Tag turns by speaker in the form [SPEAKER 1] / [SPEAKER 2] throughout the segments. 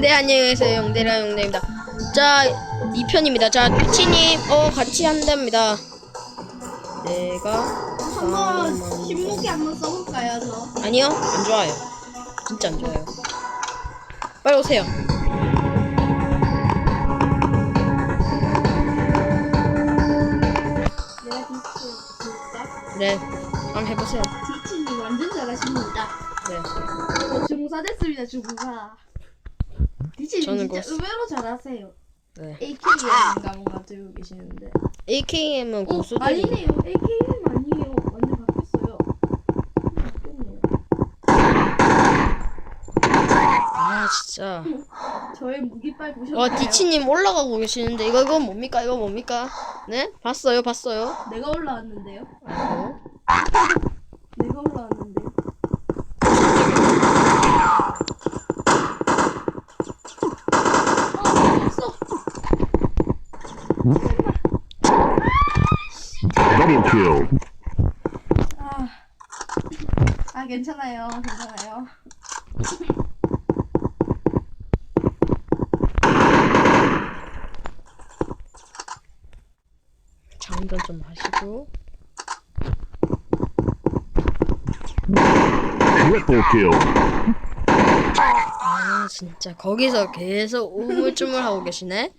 [SPEAKER 1] 네 안녕히 계세요 용대라 용대입니다 자 2편입니다 자 피치님 어 같이 한답니다 내가
[SPEAKER 2] 한번 신무기 한번 써볼까요, 저?
[SPEAKER 1] 아니요 안 좋아요 진짜 안 좋아요 빨리 오세요
[SPEAKER 2] 내가 디치 볼까?
[SPEAKER 1] 네 한번 해보세요
[SPEAKER 2] 디치님 완전 잘하십니다. 네저 중사 됐습니다, 중사. 디치님
[SPEAKER 1] 저는
[SPEAKER 2] 진짜
[SPEAKER 1] 고수-
[SPEAKER 2] 의외로 잘하세요.
[SPEAKER 1] 네.
[SPEAKER 2] AKM인가 뭔가 들고 계시는데.
[SPEAKER 1] AKM은
[SPEAKER 2] 어,
[SPEAKER 1] 고수들이
[SPEAKER 2] 아니네요. AKM 아니에요. 완전 바뀌었어요. 바뀌었네요.
[SPEAKER 1] 아 진짜
[SPEAKER 2] 저의 무기빨 보셨나요?
[SPEAKER 1] 와 디치님 올라가고 계시는데 이거 이거 뭡니까 이거 뭡니까 네 봤어요 봤어요
[SPEAKER 2] 내가 올라왔는데요.
[SPEAKER 1] 아이고.
[SPEAKER 2] 내가 올라왔는데. 어, 없어.
[SPEAKER 3] Double kill.
[SPEAKER 2] 아, 아 괜찮아요, 괜찮아요.
[SPEAKER 1] 장전 좀 하시고
[SPEAKER 3] Triple kill.
[SPEAKER 1] 아 진짜 거기서 계속 우물쭈물 하고 계시네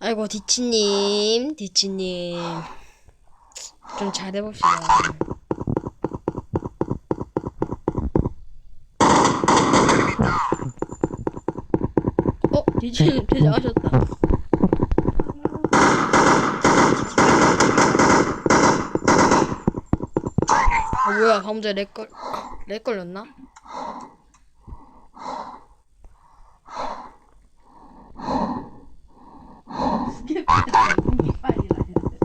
[SPEAKER 1] 아이고 디치님 디치님 좀 잘해봅시다. 어? 디치님 퇴장하셨다. 아 뭐야 방금 전에 렉 걸 렉 걸렸나?
[SPEAKER 2] 무기빨이라 무기빨이라 해야 돼.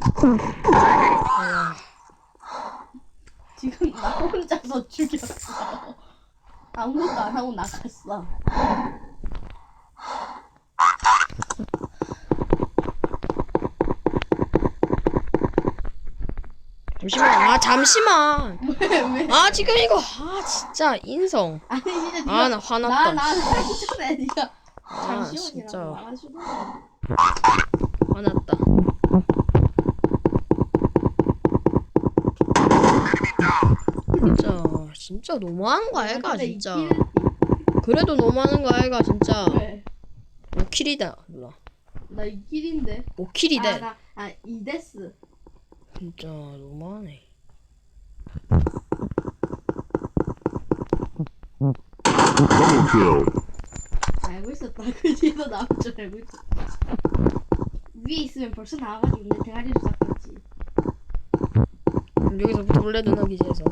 [SPEAKER 1] 아,
[SPEAKER 2] 지금 나 혼자서 죽였어. 아무것도 안 하고 나갔어.
[SPEAKER 1] 잠시만 아 잠시만
[SPEAKER 2] 왜 왜?
[SPEAKER 1] 아 지금 이거 아 진짜 인성
[SPEAKER 2] 아니 진짜
[SPEAKER 1] 아, 나 화났다.
[SPEAKER 2] 나 나를 전에 네가
[SPEAKER 1] 아 진짜
[SPEAKER 2] 잠시만이라고 말하시더라.
[SPEAKER 1] 화났다 진짜 너무하는 거 아이가 진짜 그래도 너무하는 거 아이가 진짜
[SPEAKER 2] 왜?
[SPEAKER 1] 5킬이다 누나
[SPEAKER 2] 나이 길인데.
[SPEAKER 1] 5킬이대
[SPEAKER 2] 아, 나, 아, 이데스.
[SPEAKER 1] 진짜 너무하네.
[SPEAKER 2] 알고 있었다. 그 뒤에서 나올 줄 알고 있었다. 위에 있으면 벌써 나와가지고 내 대가리를 잡겠지.
[SPEAKER 1] 그럼 여기서부터 원래 누나 기지에서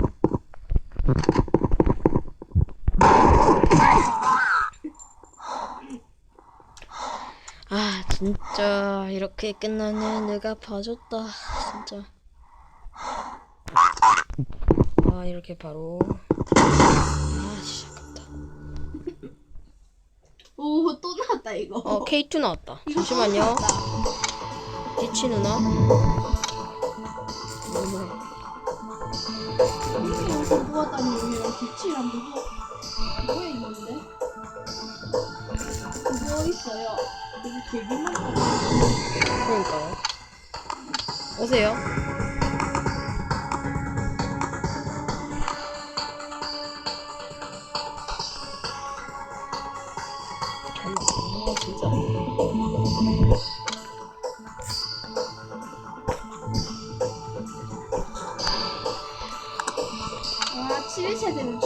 [SPEAKER 1] 아 진짜 이렇게 끝나네. 내가 봐줬다 진짜. 아 이렇게 바로. 아 시작한다.
[SPEAKER 2] 오, 또 나왔다, 이거.
[SPEAKER 1] 어 K2 나왔다.
[SPEAKER 2] 이거 또
[SPEAKER 1] 잠시만요.
[SPEAKER 2] 나왔다.
[SPEAKER 1] 디치 누나
[SPEAKER 2] 이렇게 여기서 모았다는 의미랑 빛이랑 그거, 그거에 있는데? 그거 있어요. 그거 되게 많다.
[SPEAKER 1] 그러니까요 오세요
[SPEAKER 2] 와, 7일차 되면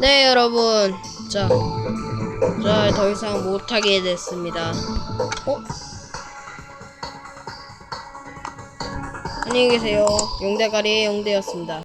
[SPEAKER 1] 네 여러분. 자, 자 더 이상 못하게 됐습니다. 어? 안녕히 계세요. 용대가리 용대였습니다